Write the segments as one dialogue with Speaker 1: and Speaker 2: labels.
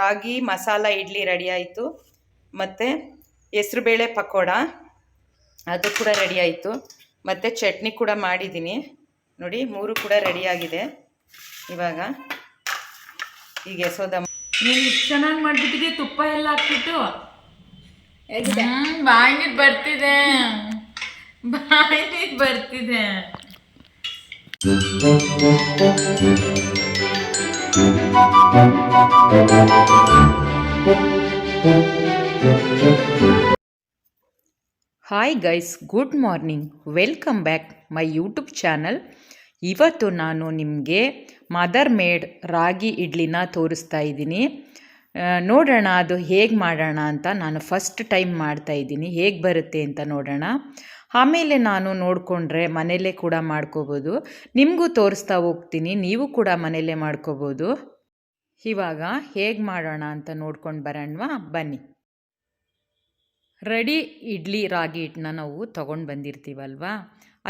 Speaker 1: ರಾಗಿ masala idli ready ಆಯಿತು. ಮತ್ತು ಹೆಸ್ರುಬೇಳೆ ಪಕೋಡ ಅದು ಕೂಡ ರೆಡಿ ಆಯಿತು. ಮತ್ತು ಚಟ್ನಿ ಕೂಡ ಮಾಡಿದ್ದೀನಿ. ನೋಡಿ ಮೂರು ಕೂಡ ರೆಡಿಯಾಗಿದೆ ಇವಾಗ ಈಗ ಎಸೋದ
Speaker 2: ನೀವು ಇಷ್ಟು ಚೆನ್ನಾಗಿ ಮಾಡಿಬಿಟ್ಟಿದ್ದೆ ತುಪ್ಪ ಎಲ್ಲ ಹಾಕ್ಬಿಟ್ಟು.
Speaker 3: ಹೇಗಿದೆ?
Speaker 2: ಬಾಯಿ ಬರ್ತಿದೆ. ಬಾಯಿ ಬರ್ತಿದೆ.
Speaker 1: Hi guys good morning welcome back my YouTube channel ಇವತ್ತು ನಾನು ನಿಮಗೆ ಮದರ್ ಮೇಡ್ ರಾಗಿ ಇಡ್ಲಿನ ತೋರಿಸ್ತಾ ಇದ್ದೀನಿ. ನೋಡೋಣ ಅದು ಹೇಗೆ ಮಾಡೋಣ ಅಂತ ನಾನು ಫಸ್ಟ್ ಟೈಮ್ ಮಾಡ್ತಾ ಇದ್ದೀನಿ. ಹೇಗೆ ಬರುತ್ತೆ ಅಂತ ನೋಡೋಣ. ಆಮೇಲೆ ನಾನು ನೋಡಿಕೊಂಡ್ರೆ ಮನೆಯಲ್ಲೇ ಕೂಡ ಮಾಡ್ಕೋಬೋದು. ನಿಮಗೂ ತೋರಿಸ್ತಾ ಹೋಗ್ತೀನಿ, ನೀವು ಕೂಡ ಮನೆಯಲ್ಲೇ ಮಾಡ್ಕೋಬೋದು. ಇವಾಗ ಹೇಗೆ ಮಾಡೋಣ ಅಂತ ನೋಡ್ಕೊಂಡು ಬರೋಣವಾ? ಬನ್ನಿ. ರೆಡಿ ಇಡ್ಲಿ ರಾಗಿ ಹಿಟ್ಟನ್ನ ನಾವು ತೊಗೊಂಡು ಬಂದಿರ್ತೀವಲ್ವಾ?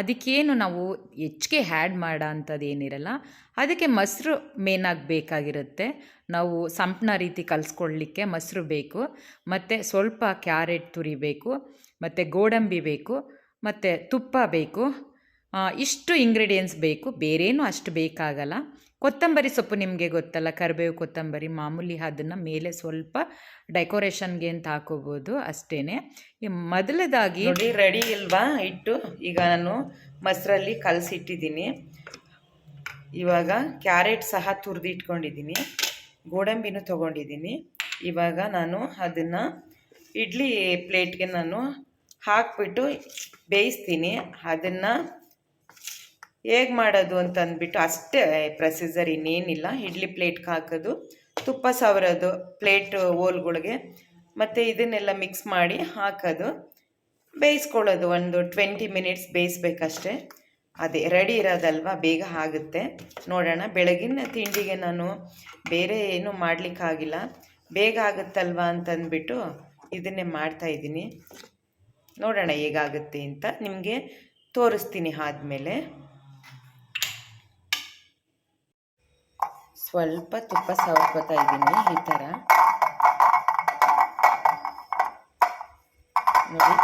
Speaker 1: ಅದಕ್ಕೇನು ನಾವು ಹೆಚ್ಚಿಗೆ ಹ್ಯಾಡ್ ಮಾಡೋ ಅಂಥದ್ದು ಏನಿರಲ್ಲ, ಅದಕ್ಕೆ ಮೊಸರು ಮೇನಾಗಿ ಬೇಕಾಗಿರುತ್ತೆ. ನಾವು ಸಂಪನ ರೀತಿ ಕಲಿಸ್ಕೊಳ್ಳಿಕ್ಕೆ ಮೊಸರು ಬೇಕು, ಮತ್ತು ಸ್ವಲ್ಪ ಕ್ಯಾರೆಟ್ ತುರಿಬೇಕು, ಮತ್ತು ಗೋಡಂಬಿ ಬೇಕು ಮತ್ತು ತುಪ್ಪ ಬೇಕು. ಇಷ್ಟು ಇಂಗ್ರೀಡಿಯೆಂಟ್ಸ್ ಬೇಕು. ಬೇರೇನು ಅಷ್ಟು ಬೇಕಾಗಲ್ಲ. ಕೊತ್ತಂಬರಿ ಸೊಪ್ಪು ನಿಮಗೆ ಗೊತ್ತಲ್ಲ, ಕರಿಬೇವು ಕೊತ್ತಂಬರಿ, ಮಾಮೂಲಿ ಅದನ್ನು ಮೇಲೆ ಸ್ವಲ್ಪ ಡೆಕೋರೇಷನ್ಗೆ ಅಂತ ಹಾಕೋಬೋದು ಅಷ್ಟೇ ಮೊದಲದಾಗಿ ನೋಡಿ ರೆಡಿ ಇಲ್ವಾ? ಇಟ್ಟು ಈಗ ನಾನು ಮೊಸರಲ್ಲಿ ಕಲಸಿಟ್ಟಿದ್ದೀನಿ. ಇವಾಗ ಕ್ಯಾರೆಟ್ ಸಹ ತುರಿದು ಇಟ್ಕೊಂಡಿದ್ದೀನಿ. ಗೋಡಂಬಿನೂ ತೊಗೊಂಡಿದ್ದೀನಿ. ಇವಾಗ ನಾನು ಅದನ್ನು ಇಡ್ಲಿ ಪ್ಲೇಟ್ಗೆ ನಾನು ಹಾಕ್ಬಿಟ್ಟು ಬೇಯಿಸ್ತೀನಿ. ಅದನ್ನು ಹೇಗೆ ಮಾಡೋದು ಅಂತ ಅಂದ್ಬಿಟ್ಟು ಅಷ್ಟೇ ಪ್ರೊಸೀಜರ್ ಇನ್ನೇನಿಲ್ಲ. ಇಡ್ಲಿ ಪ್ಲೇಟ್ಗೆ ಹಾಕೋದು, ತುಪ್ಪ ಸವರೋದು, ಪ್ಲೇಟ್ ಓಲ್ಗಳಿಗೆ ಮತ್ತು ಇದನ್ನೆಲ್ಲ ಮಿಕ್ಸ್ ಮಾಡಿ ಹಾಕೋದು. ಬೇಯಿಸ್ಕೊಳ್ಳೋದು ಒಂದು ಟ್ವೆಂಟಿ ಮಿನಿಟ್ಸ್ ಬೇಯಿಸ್ಬೇಕಷ್ಟೇ. ಅದೇ ರೆಡಿ ಇರೋದಲ್ವ, ಬೇಗ ಆಗುತ್ತೆ. ನೋಡೋಣ, ಬೆಳಗಿನ ತಿಂಡಿಗೆ ನಾನು ಬೇರೆ ಏನು ಮಾಡಲಿಕ್ಕಾಗಿಲ್ಲ. ಬೇಗ ಆಗುತ್ತಲ್ವ ಅಂತಂದ್ಬಿಟ್ಟು ಇದನ್ನೇ ಮಾಡ್ತಾಯಿದ್ದೀನಿ ನೋಡೋಣ ಹೇಗಾಗುತ್ತೆ ಅಂತ ನಿಮಗೆ ತೋರಿಸ್ತೀನಿ ಆದಮೇಲೆ. ಸ್ವಲ್ಪ ತುಪ್ಪ ಸವರ್ಕೋತಾ ಇದ್ದೀನಿ ಈ ಥರ. ನೋಡಿ.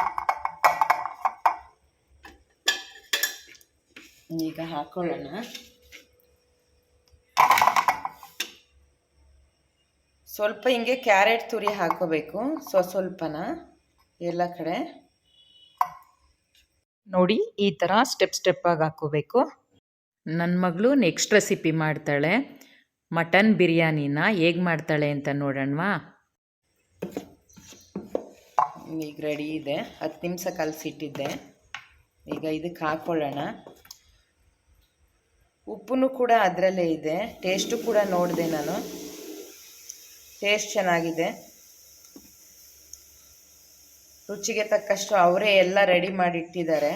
Speaker 1: ಈಗ ಹಾಕೊಳ್ಳೋಣ. ಸ್ವಲ್ಪ ಹಿಂಗೆ ಕ್ಯಾರೆಟ್ ತುರಿ ಹಾಕೋಬೇಕು ಸ್ವ ಸ್ವಲ್ಪನ ಎಲ್ಲ ಕಡೆ. ನೋಡಿ ಈ ಥರ ಸ್ಟೆಪ್ ಸ್ಟೆಪ್ಪಾಗಿ ಹಾಕೋಬೇಕು. ನನ್ನ ಮಗಳು ನೆಕ್ಸ್ಟ್ ರೆಸಿಪಿ ಮಾಡ್ತಾಳೆ. ಮಟನ್ ಬಿರಿಯಾನಿನ ಹೇಗೆ ಮಾಡ್ತಾಳೆ ಅಂತ ನೋಡೋಣವಾ? ಈಗ ರೆಡಿ ಇದೆ. ಹತ್ತು ನಿಮಿಷ ಕಲಸಿಟ್ಟಿದ್ದೆ. ಈಗ ಇದಕ್ಕೆ ಹಾಕ್ಕೊಳ್ಳೋಣ ಉಪ್ಪು ಕೂಡ ಅದರಲ್ಲೇ ಇದೆ. ಟೇಸ್ಟು ಕೂಡ ನೋಡಿದೆ ನಾನು. ಟೇಸ್ಟ್ ಚೆನ್ನಾಗಿದೆ. ರುಚಿಗೆ ತಕ್ಕಷ್ಟು ಅವರೇ ಎಲ್ಲ ರೆಡಿ ಮಾಡಿ ಇಟ್ಟಿದ್ದಾರೆ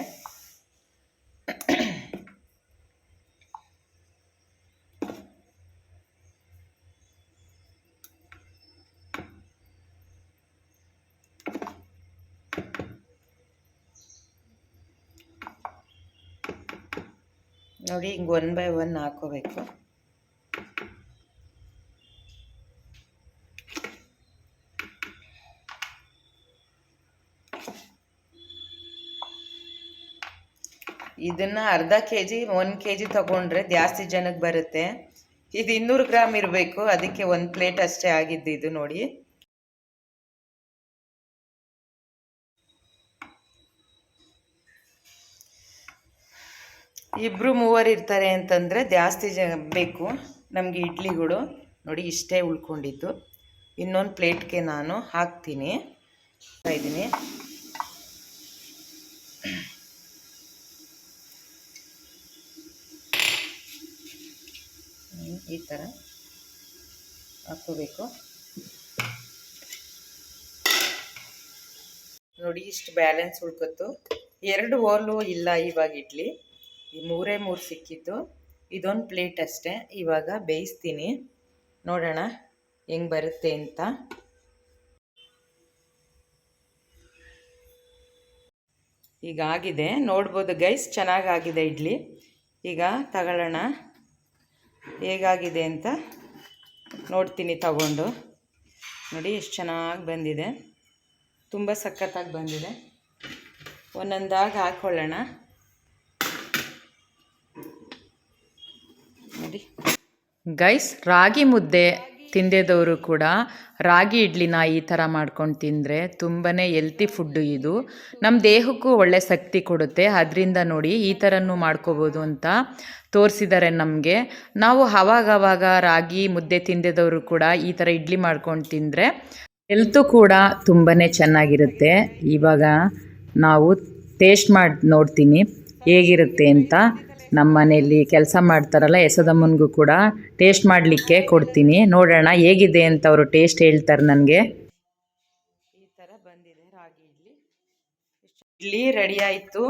Speaker 1: ನೋಡಿ ಹಿಂಗೆ ಒನ್ ಬೈ ಒನ್ ಹಾಕೋಬೇಕು. ಇದನ್ನು ಅರ್ಧ K G one K G ತೊಗೊಂಡ್ರೆ ಜಾಸ್ತಿ ಜನಕ್ಕೆ ಬರುತ್ತೆ. ಇದು ಇನ್ನೂರು ಗ್ರಾಮ್ ಇರಬೇಕು. ಅದಕ್ಕೆ ಒಂದು ಪ್ಲೇಟ್ ಅಷ್ಟೇ ಆಗಿದ್ದು ಇದು ನೋಡಿ. ಇಬ್ಬರು ಮೂವರು ಇರ್ತಾರೆ ಅಂತಂದರೆ ಜಾಸ್ತಿ ಜ ಬೇಕು. ನಮಗೆ ಇಡ್ಲಿಗಳು ನೋಡಿ ಇಷ್ಟೇ ಉಳ್ಕೊಂಡಿದ್ದು. ಇನ್ನೊಂದು ಪ್ಲೇಟ್ಗೆ ನಾನು ಹಾಕ್ತೀನಿ. ಇದ್ದೀನಿ. ಈ ಥರ ಹಾಕೋಬೇಕು. ನೋಡಿ ಇಷ್ಟು ಬ್ಯಾಲೆನ್ಸ್ ಉಳ್ಕೊತು ಎರಡು ಓಲು ಇಲ್ಲ ಇವಾಗ ಇಡ್ಲಿ. ಈ ಮೂರೇ ಮೂರು ಸಿಕ್ಕಿತ್ತು ಇದೊಂದು ಪ್ಲೇಟ್ ಅಷ್ಟೇ. ಇವಾಗ ಬೇಯಿಸ್ತೀನಿ. ನೋಡೋಣ ಹೆಂಗೆ ಬರುತ್ತೆ ಅಂತ. ಈಗ ಆಗಿದೆ. ನೋಡ್ಬೋದು ಗೈಸ್, ಚೆನ್ನಾಗಾಗಿದೆ ಇಡ್ಲಿ. ಈಗ ತಗೊಳ್ಳೋಣ. ಹೇಗಾಗಿದೆ ಅಂತ ನೋಡ್ತೀನಿ ತಗೊಂಡು. ನೋಡಿ, ಎಷ್ಟು ಚೆನ್ನಾಗಿ ಬಂದಿದೆ. ತುಂಬ ಸಖತ್ತಾಗಿ ಬಂದಿದೆ. ಒಂದೊಂದಾಗಿ ಹಾಕ್ಕೊಳ್ಳೋಣ ನೋಡಿ. ಗೈಸ್, ರಾಗಿ ಮುದ್ದೆ. ತಿಂದಿದವರು ಕೂಡ ರಾಗಿ ಇಡ್ಲಿನ ಈ ಥರ ಮಾಡ್ಕೊಂಡು ತಿಂದರೆ ತುಂಬಾ ಎಲ್ತಿ ಫುಡ್ಡು ಇದು. ನಮ್ಮ ದೇಹಕ್ಕೂ ಒಳ್ಳೆ ಶಕ್ತಿ ಕೊಡುತ್ತೆ. ಅದರಿಂದ ನೋಡಿ ಈ ಥರನೂ ಮಾಡ್ಕೋಬೋದು ಅಂತ ತೋರಿಸಿದ್ದಾರೆ ನಮಗೆ. ನಾವು ಅವಾಗವಾಗ ರಾಗಿ ಮುದ್ದೆ ತಿಂದೆದವರು ಕೂಡ ಈ ಥರ ಇಡ್ಲಿ ಮಾಡ್ಕೊಂಡು ತಿಂದರೆ ಹೆಲ್ತು ಕೂಡ ತುಂಬಾ ಚೆನ್ನಾಗಿರುತ್ತೆ. ಇವಾಗ ನಾವು ಟೇಸ್ಟ್ ಮಾಡಿ ನೋಡ್ತೀನಿ ಹೇಗಿರುತ್ತೆ ಅಂತ. ನಮ್ಮ ಮನೆಯಲ್ಲಿ ಕೆಲಸ ಮಾಡ್ತಾರಲ್ಲ ಯಶೋದಮ್ಮನಿಗೂ ಕೂಡ ಟೇಸ್ಟ್ ಮಾಡಲಿಕ್ಕೆ ಕೊಡ್ತೀನಿ. ನೋಡೋಣ ಹೇಗಿದೆ ಅಂತ ಅವರು ಟೇಸ್ಟ್ ಹೇಳ್ತಾರೆ ನನಗೆ. ಈ ಥರ ಬಂದಿದೆ ರಾಗಿ ಇಡ್ಲಿ. ಇಡ್ಲಿ ರೆಡಿ ಆಯಿತು.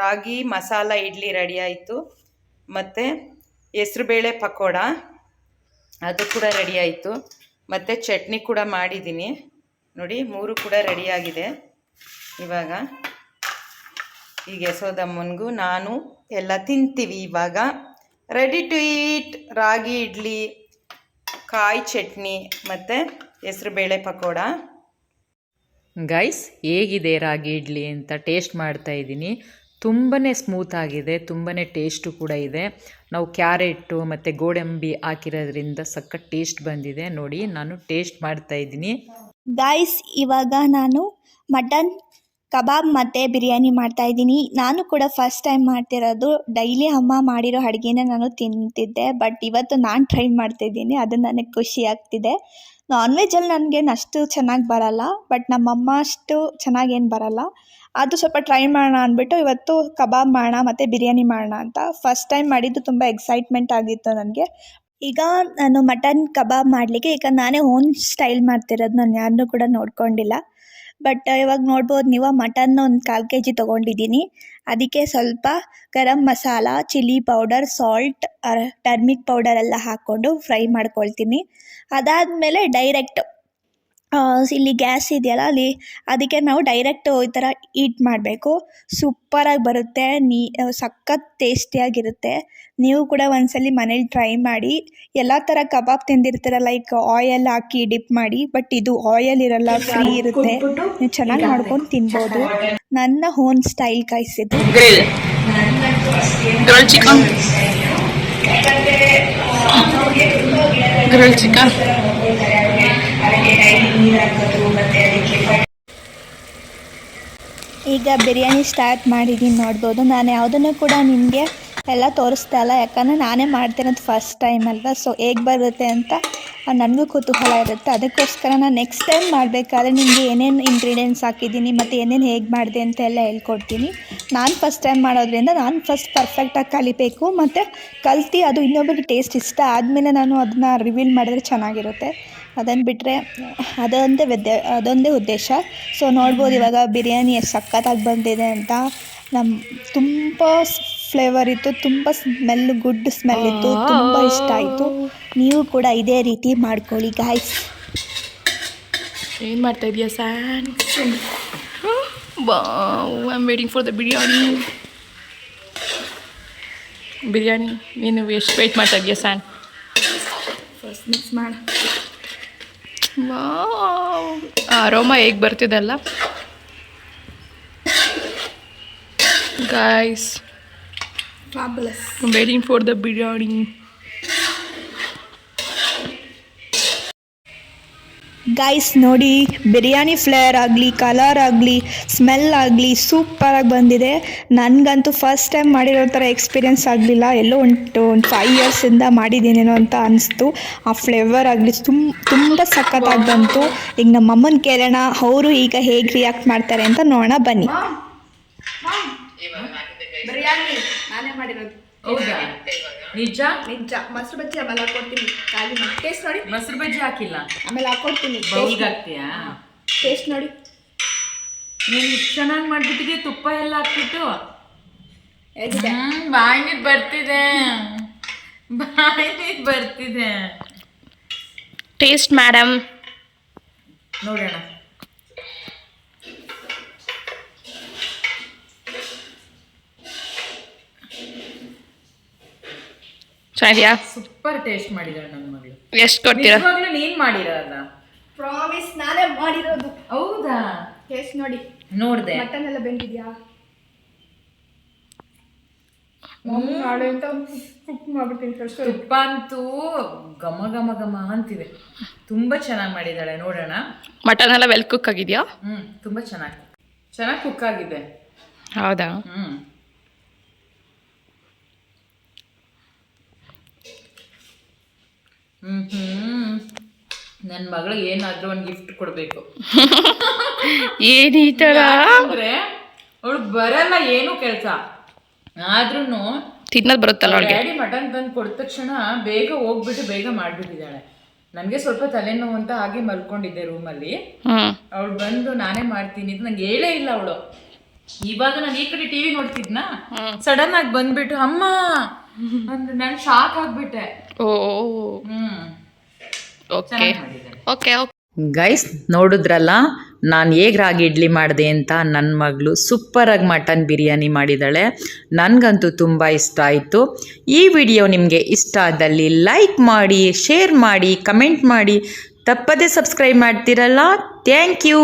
Speaker 1: ರಾಗಿ, ಮಸಾಲ ಇಡ್ಲಿ ರೆಡಿ ಆಯಿತು. ಮತ್ತು ಹೆಸ್ರುಬೇಳೆ ಪಕೋಡ, ಅದು ಕೂಡ ರೆಡಿ ಆಯಿತು. ಮತ್ತು ಚಟ್ನಿ ಕೂಡ ಮಾಡಿದ್ದೀನಿ. ನೋಡಿ, ಮೂರು ಕೂಡ ರೆಡಿಯಾಗಿದೆ ಇವಾಗ ಈಗ ಯಶೋದಮ್ಮನಿಗೂ ನಾನು ಎಲ್ಲ ತಿಂತೀವಿ ಇವಾಗ. Ready to eat ragi idli ಕಾಯಿ ಚಟ್ನಿ ಮತ್ತು ಹೆಸ್ರುಬೇಳೆ ಪಕೋಡ. ಗೈಸ್ ಹೇಗಿದೆ ರಾಗಿ ಇಡ್ಲಿ ಅಂತ ಟೇಸ್ಟ್ ಮಾಡ್ತಾ ಇದ್ದೀನಿ. ತುಂಬಾ ಸ್ಮೂತ್ ಆಗಿದೆ ತುಂಬಾ ಟೇಸ್ಟು ಕೂಡ ಇದೆ. ನಾವು ಕ್ಯಾರೆಟ್ಟು ಮತ್ತು ಗೋಡಂಬಿ ಹಾಕಿರೋದ್ರಿಂದ ಸಖತ್ ಟೇಸ್ಟ್ ಬಂದಿದೆ. ನೋಡಿ ನಾನು ಟೇಸ್ಟ್ ಮಾಡ್ತಾ ಇದ್ದೀನಿ.
Speaker 4: ಗಾಯ್ಸ್ ಇವಾಗ ನಾನು ಮಟನ್ ಕಬಾಬ್ ಮತ್ತು ಬಿರಿಯಾನಿ ಮಾಡ್ತಾ ಇದ್ದೀನಿ. ನಾನು ಕೂಡ ಫಸ್ಟ್ ಟೈಮ್ ಮಾಡ್ತಿರೋದು ಡೈಲಿ ಅಮ್ಮ ಮಾಡಿರೋ ಅಡುಗೆನ ನಾನು ತಿಂತಿದ್ದೆ. ಬಟ್ ಇವತ್ತು ನಾನು ಟ್ರೈ ಮಾಡ್ತಿದ್ದೀನಿ ಅದು ನನಗೆ ಖುಷಿ ಆಗ್ತಿದೆ. ನಾನ್ ವೆಜ್ಜಲ್ಲಿ ನನಗೇನು ಅಷ್ಟು ಚೆನ್ನಾಗಿ ಬರಲ್ಲ. ಬಟ್ ನಮ್ಮಮ್ಮ ಅಷ್ಟು ಚೆನ್ನಾಗೇನು ಬರಲ್ಲ. ಅದು ಸ್ವಲ್ಪ ಟ್ರೈ ಮಾಡೋಣ ಅಂದ್ಬಿಟ್ಟು ಇವತ್ತು ಕಬಾಬ್ ಮಾಡೋಣ ಮತ್ತು ಬಿರಿಯಾನಿ ಮಾಡೋಣ ಅಂತ ಫಸ್ಟ್ ಟೈಮ್ ಮಾಡಿದ್ದು ತುಂಬ ಎಕ್ಸೈಟ್ಮೆಂಟ್ ಆಗಿತ್ತು ನನಗೆ. ಈಗ ನಾನು ಮಟನ್ ಕಬಾಬ್ ಮಾಡಲಿಕ್ಕೆ ಈಗ ನಾನೇ ಓನ್ ಸ್ಟೈಲ್ ಮಾಡ್ತಿರೋದು. ನಾನು ಯಾರನ್ನೂ ಕೂಡ ನೋಡ್ಕೊಂಡಿಲ್ಲ. ಬಟ್ ಇವಾಗ ನೋಡ್ಬೋದು ನೀವು ಮಟನ್ ಒಂದು ಕಾಲು ಕೆ ಜಿ ತೊಗೊಂಡಿದ್ದೀನಿ ಅದಕ್ಕೆ ಸ್ವಲ್ಪ garam masala chilli powder salt turmeric powder ಎಲ್ಲ ಹಾಕ್ಕೊಂಡು ಫ್ರೈ ಮಾಡ್ಕೊಳ್ತೀನಿ. ಅದಾದಮೇಲೆ ಡೈರೆಕ್ಟ್ ಇಲ್ಲಿ ಗ್ಯಾಸ್ ಇದೆಯಲ್ಲ ಅಲ್ಲಿ ಅದಕ್ಕೆ ನಾವು ಡೈರೆಕ್ಟ್ ಈ ಥರ ಈಟ್ ಮಾಡಬೇಕು. ಸೂಪರಾಗಿ ಬರುತ್ತೆ ನೀ ಸಖತ್ ಟೇಸ್ಟಿಯಾಗಿರುತ್ತೆ ನೀವು ಕೂಡ ಒಂದ್ಸಲಿ ಮನೇಲಿ ಟ್ರೈ ಮಾಡಿ. ಎಲ್ಲ ಥರ ಕಬಾಬ್ ತಿಂದಿರ್ತೀರ ಲೈಕ್ ಆಯಲ್ ಹಾಕಿ ಡಿಪ್ ಮಾಡಿ ಬಟ್ ಇದು ಆಯಲ್ ಇರಲ್ಲ ಫ್ರೀ ಇರುತ್ತೆ. ನೀವು ಚೆನ್ನಾಗಿ ಮಾಡ್ಕೊಂಡು ತಿನ್ಬೋದು. ನನ್ನ ಹೋನ್ ಸ್ಟೈಲ್ ಕಾಯಿಸಿದ್ದು
Speaker 5: grill
Speaker 4: ಈಗ ಬಿರಿಯಾನಿ ಸ್ಟಾರ್ಟ್ ಮಾಡಿದ್ದೀನಿ ನೋಡ್ಬೋದು. ನಾನು ಯಾವುದನ್ನು ಕೂಡ ನಿಮಗೆ ಎಲ್ಲ ತೋರಿಸ್ತಾ ಇಲ್ಲ. ಯಾಕಂದರೆ ನಾನೇ ಮಾಡ್ತಿರೋದು ಫಸ್ಟ್ ಟೈಮ್ ಅಲ್ವಾ? ಸೊ ಹೇಗೆ ಬರುತ್ತೆ ಅಂತ ನನಗೂ ಕುತೂಹಲ ಇರುತ್ತೆ. ಅದಕ್ಕೋಸ್ಕರ ನಾನು ನೆಕ್ಸ್ಟ್ ಟೈಮ್ ಮಾಡಬೇಕಾದ್ರೆ ನಿಮಗೆ ಏನೇನು ಇಂಗ್ರೀಡಿಯೆಂಟ್ಸ್ ಹಾಕಿದ್ದೀನಿ, ಮತ್ತು ಏನೇನು ಹೇಗೆ ಮಾಡಿದೆ ಅಂತ ಎಲ್ಲ ಹೇಳ್ಕೊಡ್ತೀನಿ. ನಾನು ಫಸ್ಟ್ ಟೈಮ್ ಮಾಡೋದ್ರಿಂದ ನಾನು ಫಸ್ಟ್ ಪರ್ಫೆಕ್ಟಾಗಿ ಕಲಿಬೇಕು, ಮತ್ತು ಕಲ್ತು ಅದು ಇನ್ನೊಬ್ಬರಿಗೆ ಟೇಸ್ಟ್ ಇಷ್ಟ ಆದಮೇಲೆ ನಾನು ಅದನ್ನ ರಿವೀಲ್ ಮಾಡಿದ್ರೆ ಚೆನ್ನಾಗಿರುತ್ತೆ. ಅದನ್ನು ಬಿಟ್ಟರೆ ಅದೊಂದೇ ಉದ್ದೇ ಅದೊಂದೇ ಉದ್ದೇಶ. ಸೊ ನೋಡ್ಬೋದು ಇವಾಗ ಬಿರಿಯಾನಿ ಎಷ್ಟು ಸಖತ್ತಾಗಿ ಬಂದಿದೆ ಅಂತ. ನಮ್ಮ ತುಂಬ ಫ್ಲೇವರ್ ಇತ್ತು ತುಂಬ ಸ್ಮೆಲ್ ಗುಡ್ ಸ್ಮೆಲ್ ಇತ್ತು ತುಂಬ ಇಷ್ಟ ಆಯಿತು. ನೀವು ಕೂಡ ಇದೇ ರೀತಿ ಮಾಡ್ಕೊಳ್ಳಿ ಗಾಯ್ಸ್
Speaker 5: ಏನು ಮಾಡ್ತಾ ಇದೆಯಾ San I am waiting for the biryani. Biryani ನೀನು ಎಷ್ಟು ವೇಟ್ ಮಾಡ್ತಾ ಇದೆಯಾ ಸ್ಯಾನ್
Speaker 3: ಫಸ್ಟ್ ಮಿಕ್ಸ್ ಮಾಡ.
Speaker 5: ಅರೋಮ ಹೇಗೆ ಬರ್ತಿದಲ್ಲ guys waiting for the biryani
Speaker 4: guys ನೋಡಿ ಬಿರಿಯಾನಿ ಫ್ಲೇವರ್ ಆಗಲಿ ಕಲರ್ ಆಗಲಿ ಸ್ಮೆಲ್ ಆಗಲಿ ಸೂಪರಾಗಿ ಬಂದಿದೆ. ನನಗಂತೂ ಫಸ್ಟ್ ಟೈಮ್ ಮಾಡಿರೋ ಥರ ಎಕ್ಸ್ಪೀರಿಯೆನ್ಸ್ ಆಗಲಿಲ್ಲ. ಎಲ್ಲೋ ಒಂದು ಒಂದು ಫೈವ್ ಇಯರ್ಸಿಂದ ಮಾಡಿದ್ದೀನೇನೋ ಅಂತ ಅನಿಸ್ತು. ಆ ಫ್ಲೇವರ್ ಆಗಲಿ ತುಂಬ ತುಂಬ ಸಖತ್ತಾಗಿ ಬಂತು. ಈಗ ನಮ್ಮ ಅಮ್ಮನ ಕೇಳೋಣ ಅವರು ಈಗ ಹೇಗೆ ರಿಯಾಕ್ಟ್ ಮಾಡ್ತಾರೆ ಅಂತ ನೋಡೋಣ ಬನ್ನಿ.
Speaker 3: ಬಿರಿಯಾನಿ ನಾನೇ ಮಾಡಿರೋದು.
Speaker 1: ಹೌದಾ ನಿಜ.
Speaker 3: ನಿಜ? ಮೊಸರು ಬಜ್ಜಿ ಆಮೇಲೆ ಹಾಕೊಡ್ತೀನಿ. ಖಾಲಿ ಟೇಸ್ಟ್ ನೋಡಿ.
Speaker 1: ಮೊಸರು ಬಜ್ಜಿ ಹಾಕಿಲ್ಲ.
Speaker 3: ಆಮೇಲೆ ಹಾಕೊಡ್ತೀನಿ.
Speaker 1: ಬೌಲ್ಗೆ ಹಾಕ್ತೀಯಾ?
Speaker 3: ಟೇಸ್ಟ್ ನೋಡಿ.
Speaker 2: ನೀನು ಇಷ್ಟು ಚೆನ್ನಾಗಿ ಮಾಡ್ಬಿಟ್ಟಿದ್ಯಾ ತುಪ್ಪ ಎಲ್ಲ ಹಾಕ್ಬಿಟ್ಟು. ಬಾಯಿ ನೀರು ಬರ್ತಿದೆ. ಬಾಯಿ ನೀರು ಬರ್ತಿದೆ.
Speaker 5: ಟೇಸ್ಟ್ ಮೇಡಮ್
Speaker 1: ನೋಡೋಣ.
Speaker 5: ಚೆನ್ನಾಗಿದೆಯಾ
Speaker 1: ಸೂಪರ್ ಟೇಸ್ಟ್ ಮಾಡಿದಾಳೆ ನನ್ನ ಮಗಳು.
Speaker 5: ಎಷ್ಟು ಕೊಡ್ತೀರಾ?
Speaker 1: ನಿಜವಾಗ್ಲೂ ನೀನ್ ಮಾಡಿರೋದ
Speaker 3: ಪ್ರಾಮಿಸ್ ನಾನೇ ಮಾಡಿರೋದು.
Speaker 2: ಹೌದಾ?
Speaker 3: ಟೇಸ್ಟ್ ನೋಡಿ.
Speaker 2: ನೋಡ್ದೆ.
Speaker 3: ಮಟನ್ ಎಲ್ಲ ಬೆಂದಿದ್ಯಾ? ಮಮ್ಮಿ ಮಾಡು ಅಂತ ಕುಕ್ ಮಾಡ್ಬಿಡ್ತೀನಿ ಫಸ್ಟ್
Speaker 2: ತುಪ್ಪ ಅಂತೂ ಘಮ ಘಮ ಘಮ ಅಂತಿದೆ ತುಂಬಾ ಚೆನ್ನಾಗಿ ಮಾಡಿದಾಳೆ ನೋಡೋಣ.
Speaker 5: ಮಟನ್ ಎಲ್ಲ ವೆಲ್ ಕುಕ್ ಆಗಿದೆಯಾ?
Speaker 2: ಹ್ಮ್ ತುಂಬಾ ಚೆನ್ನಾಗಿ ಚೆನ್ನಾಗಿ ಕುಕ್ ಆಗಿದೆ.
Speaker 5: ಹೌದಾ?
Speaker 2: ಹ್ಮ್. ಹ್ಮ್ ಹ್ಮ್. ನನ್ನ ಮಗಳಿಗೆ ಏನಾದ್ರೂ ಒಂದು ಗಿಫ್ಟ್ ಕೊಡಬೇಕು.
Speaker 5: ಏನು ಈ ಥರ
Speaker 2: ಅಂದ್ರೆ ಅವಳು ಬರಲ್ಲ ಏನು ಕೆಲಸ. ಆದ್ರೂನು
Speaker 5: ತಿನ್ನೋದು ಬರುತ್ತಲ್ಲ ಅವಳಿಗೆ?
Speaker 2: ಡ್ಯಾಡಿ ಮಟನ್ ತಂದು ಕೊಟ್ಟ ತಕ್ಷಣ ಬೇಗ ಹೋಗ್ಬಿಟ್ಟು ಬೇಗ ಮಾಡ್ಬಿಟ್ಟಿದ್ದಾಳೆ. ನನಗೆ ಸ್ವಲ್ಪ ತಲೆನೋವು ಅಂತ ಹಾಗೆ ಮಲ್ಕೊಂಡಿದ್ದೆ ರೂಮಲ್ಲಿ ಅವಳು ಬಂದು ನಾನೇ ಮಾಡ್ತೀನಿ ಅಂತ ನಂಗೆ ಹೇಳೇ ಇಲ್ಲ ಅವಳು. ಇವಾಗ ನಾನು ಈ ಕಡೆ ಟಿವಿ ನೋಡ್ತಿದ್ನಾ? ಸಡನ್ ಆಗಿ ಬಂದ್ಬಿಟ್ಟು ಅಮ್ಮ! ಅಂದ್ರೆ ನಾನು ಶಾಕ್ ಆಗ್ಬಿಟ್ಟೆ.
Speaker 5: Oh
Speaker 2: hmm.
Speaker 5: Okay okay okay
Speaker 1: guys ನೋಡಿದ್ರಲ್ಲ ನಾನು ಹೇಗೆ ರಾಗಿ ಇಡ್ಲಿ ಮಾಡಿದೆ ಅಂತ ನನ್ನ ಮಗಳು ಸೂಪರಾಗಿ ಮಟನ್ ಬಿರಿಯಾನಿ ಮಾಡಿದ್ದಾಳೆ ನನಗಂತೂ ತುಂಬ ಇಷ್ಟ ಆಯಿತು. ಈ ವಿಡಿಯೋ ನಿಮಗೆ ಇಷ್ಟ ಆದಲ್ಲಿ ಲೈಕ್ ಮಾಡಿ ಶೇರ್ ಮಾಡಿ ಕಮೆಂಟ್ ಮಾಡಿ. ತಪ್ಪದೇ ಸಬ್ಸ್ಕ್ರೈಬ್ ಮಾಡ್ತೀರಲ್ಲ. Thank you